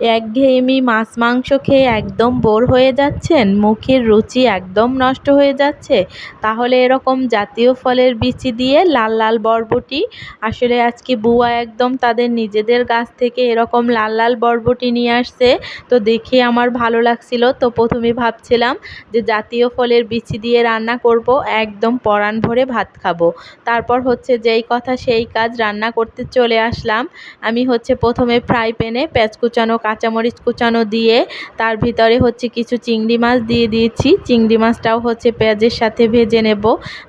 একঘেয়েমি মাছ মাংস খেয়ে একদম বোর হয়ে যাচ্ছেন, মুখের রুচি একদম নষ্ট হয়ে যাচ্ছে, তাহলে এরকম জাতীয় ফলের বিচি দিয়ে লাল লাল বরবটি, আসলে আজকে বুয়া একদম তাদের নিজেদের গাছ থেকে এরকম লাল লাল বরবটি নিয়ে আসছে, তো দেখে আমার ভালো লাগছিল, তো প্রথমে ভাবছিলাম যে জাতীয় ফলের বিচি দিয়ে রান্না করব, একদম পরাণ ভরে ভাত খাব, তারপর হচ্ছে যেই কথা সেই কাজ রান্না করতে চলে আসলাম, আমি হচ্ছে প্রথমে ফ্রাই প্যানে পেঁয়াজ কুচানো কাঁচামরিচ কুচানো দিয়ে তার ভিতরে হচ্ছে কিছু চিংড়ি মাছ দিয়ে দিয়েছি। চিংড়ি মাছটাও হচ্ছে পেঁয়াজের সাথে ভেজে নেব।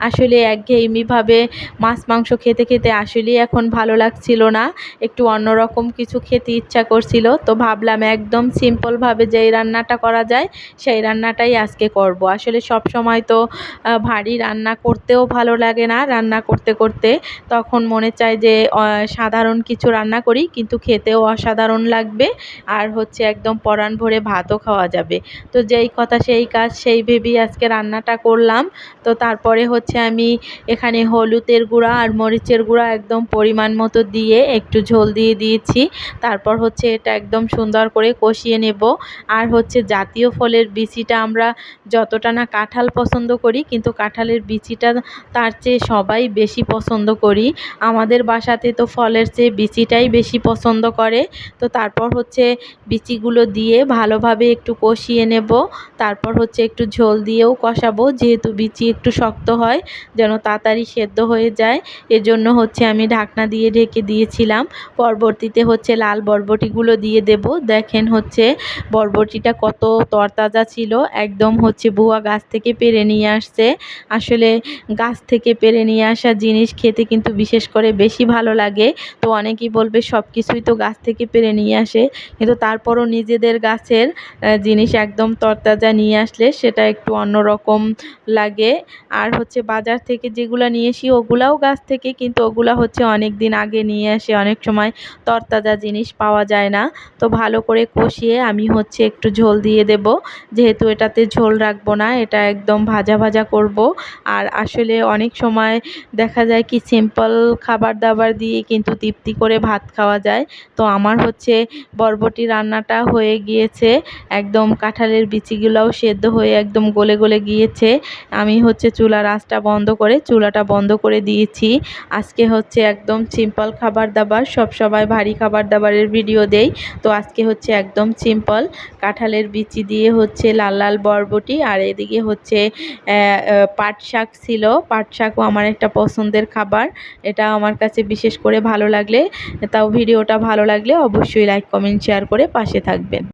আসলে একঘেয়েমিভাবে মাছ মাংস খেতে খেতে আসলেই এখন ভালো লাগছিল না। একটু অন্যরকম কিছু খেতে ইচ্ছা করছিল। তো ভাবলাম একদম সিম্পলভাবে যেই রান্নাটা করা যায়, সেই রান্নাটাই আজকে করব। আসলে সব সময় তো ভারী রান্না করতেও ভালো লাগে না। রান্না করতে করতে তখন মনে চায় যে সাধারণ কিছু রান্না করি, কিন্তু খেতেও অসাধারণ লাগবে। আর হচ্ছে একদম পরাণ ভরে ভাতও খাওয়া যাবে। তো যেই কথা সেই কাজ সেই ভেবেই আজকে রান্নাটা করলাম। তো তারপরে হচ্ছে আমি এখানে হলুদের গুঁড়া আর মরিচের গুঁড়া একদম পরিমাণ মতো দিয়ে একটু ঝোল দিয়ে দিয়েছি। তারপর হচ্ছে এটা একদম সুন্দর করে কষিয়ে নেব। আর হচ্ছে জাতীয় ফলের বিচিটা আমরা যতটা না কাঁঠাল পছন্দ করি, কিন্তু কাঁঠালের বিচিটা তার চেয়ে সবাই বেশি পছন্দ করি। আমাদের বাসাতে তো ফলের চেয়ে বিচিটাই বেশি পছন্দ করে। তো তারপর হচ্ছে বিচিগুলো দিয়ে ভালোভাবে একটু কষিয়ে নেব। তারপর হচ্ছে একটু ঝোল দিয়েও কষাবো। যেহেতু বিচি একটু শক্ত হয়, যেন তাড়াতাড়ি সেদ্ধ হয়ে যায়, এজন্য হচ্ছে আমি ঢাকনা দিয়ে ঢেকে দিয়েছিলাম। পরবর্তীতে হচ্ছে লাল বরবটিগুলো দিয়ে দেব। দেখেন হচ্ছে বরবটিটা কত তরতাজা ছিল, একদম হচ্ছে বুয়া গাছ থেকে পেরে নিয়ে আসছে। আসলে গাছ থেকে পেরে নিয়ে আসা জিনিস খেতে কিন্তু বিশেষ করে বেশি ভালো লাগে। তো অনেকেই বলবে সব কিছুই তো গাছ থেকে পেরে নিয়ে আসে। কিন্তু তারপরও নিজেদের গাছের জিনিস একদম তরতাজা নিয়ে আসলে সেটা একটু অন্যরকম লাগে। আর হচ্ছে বাজার থেকে যেগুলো নিয়ে আসি ওগুলাও গাছ থেকে, কিন্তু ওগুলা হচ্ছে অনেক দিন আগে নিয়ে আসে, অনেক সময় তরতাজা জিনিস পাওয়া যায় না। তো ভালো করে কষিয়ে আমি হচ্ছে একটু ঝোল দিয়ে দেব। যেহেতু এটাতে ঝোল রাখব না, এটা একদম ভাজা ভাজা করব। আর আসলে অনেক সময় দেখা যায় কি সিম্পল খাবার দাবার দিয়ে কিন্তু তৃপ্তি করে ভাত খাওয়া যায়। তো আমার হচ্ছে বরবটি রান্নাটা হয়ে গিয়েছে। একদম কাঁঠালের বিচিগুলোও সেদ্ধ হয়ে একদম গলে গলে গিয়েছে। আমি হচ্ছে চুলার আঁচটা বন্ধ করে চুলাটা বন্ধ করে দিয়েছি। আজকে হচ্ছে একদম সিম্পল খাবার দাবার, সব সবাই ভারী খাবার দাবারের ভিডিও দেই। তো আজকে হচ্ছে একদম সিম্পল কাঁঠালের বিচি দিয়ে হচ্ছে লাল লাল বরবটি আর এদিকে হচ্ছে পাট শাক ছিল। পাট শাকও আমার একটা পছন্দের খাবার। এটা আমার কাছে বিশেষ করে ভালো লাগলে, তাও ভিডিওটা ভালো লাগলে অবশ্যই লাইক কমেন্ট শেয়ার করে পাশে থাকবেন।